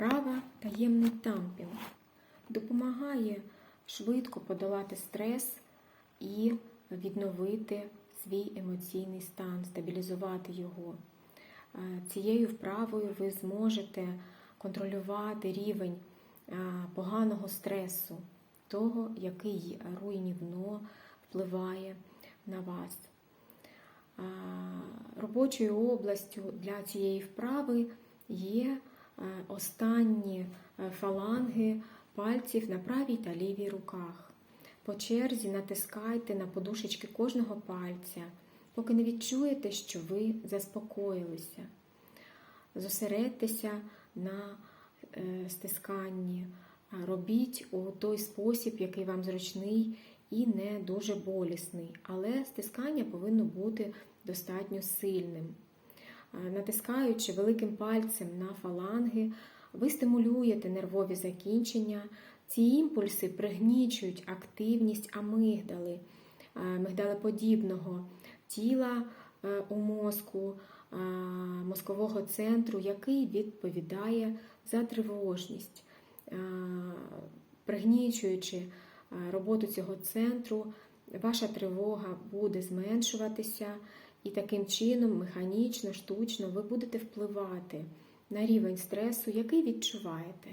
Вправа таємний тампінг допомагає швидко подолати стрес і відновити свій емоційний стан, стабілізувати його. Е, Цією вправою ви зможете контролювати рівень е, поганого стресу, того, який руйнівно впливає на вас. Робочою областю для цієї вправи є е, останні е, фаланги пальців на правій та лівій руках. По черзі натискайте на подушечки кожного пальця, поки не відчуєте, що ви заспокоїлися. Зосередьтеся на е, стисканні. Робіть у той спосіб, який вам зручний і не дуже болісний, але стискання повинно бути достатньо сильним. Е, Натискаючи великим пальцем на фаланги, ви стимулюєте нервові закінчення. Ці імпульси пригнічують активність амигдали, е, мигдалеподібного тіла е, у мозку, мозкового центру, який відповідає за тривожність. Пригнічуючи роботу цього центру, ваша тривога буде зменшуватися, і таким чином, механічно, штучно, ви будете впливати на рівень стресу, який відчуваєте.